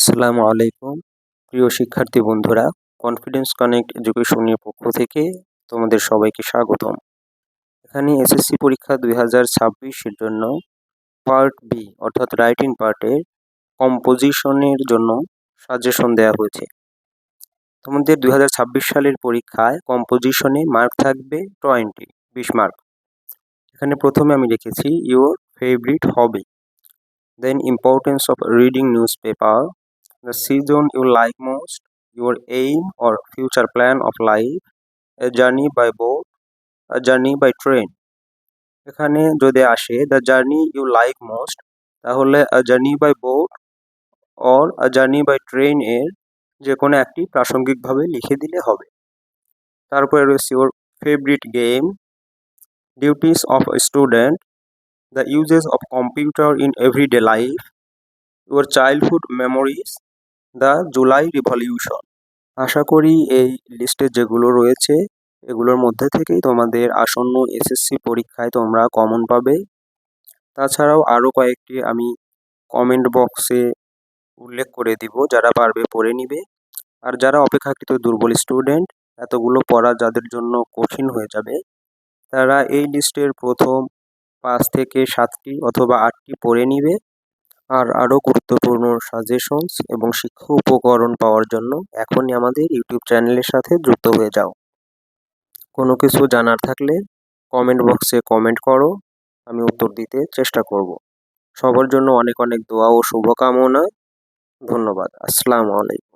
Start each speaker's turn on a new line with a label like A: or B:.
A: আসসালামু আলাইকুম। প্রিয় শিক্ষার্থী বন্ধুরা কনফিডেন্স কানেক্ট এডুকেশনের পক্ষ থেকে তোমাদের সবাইকে স্বাগতম। এখানে এসএসসি পরীক্ষা দুই হাজার ছাব্বিশের জন্য পার্ট বি অর্থাৎ রাইটিং পার্টের কম্পোজিশনের জন্য সাজেশন দেওয়া হয়েছে। তোমাদের দুই সালের পরীক্ষায় কম্পোজিশনে মার্ক থাকবে টোয়েন্টি বিশ মার্ক এখানে প্রথমে আমি রেখেছি your favourite hobby then importance of reading newspaper the season you like most, your aim or future plan of life, a journey by boat, a journey by train. এখানে যদি আসে the journey you like most তাহলে a journey by boat or a journey by train এর যে কোনো একটি প্রাসঙ্গিকভাবে লিখে দিলে হবে তারপরে রয়েছে ওর favourite game duties of student the uses of computer in everyday life your childhood memories the July revolution. আশা করি এই লিস্টে যেগুলো রয়েছে, এগুলোর মধ্যে থেকেই তোমাদের আসন্ন এসএসসি পরীক্ষায় তোমরা কমন পাবে। তাছাড়াও আরও কয়েকটি আমি কমেন্ট বক্সে উল্লেখ করে দিব, যারা পারবে পড়ে নিবে। আর যারা অপেক্ষাকৃত দুর্বল স্টুডেন্ট এতগুলো পড়া যাদের জন্য কঠিন হয়ে যাবে, তারা এই লিস্টের প্রথম পাঁচ থেকে সাতটি অথবা আটটি পড়ে নিবে। আর আরও গুরুত্বপূর্ণ সাজেশনস এবং শিক্ষা উপকরণ পাওয়ার জন্য এখনই আমাদের ইউটিউব চ্যানেলের সাথে যুক্ত হয়ে যাও। কোনো কিছু জানার থাকলে কমেন্ট বক্সে কমেন্ট করো, আমি উত্তর দিতে চেষ্টা করব। সবার জন্য অনেক অনেক দোয়া ও শুভকামনা। ধন্যবাদ। আসসালামু আলাইকুম।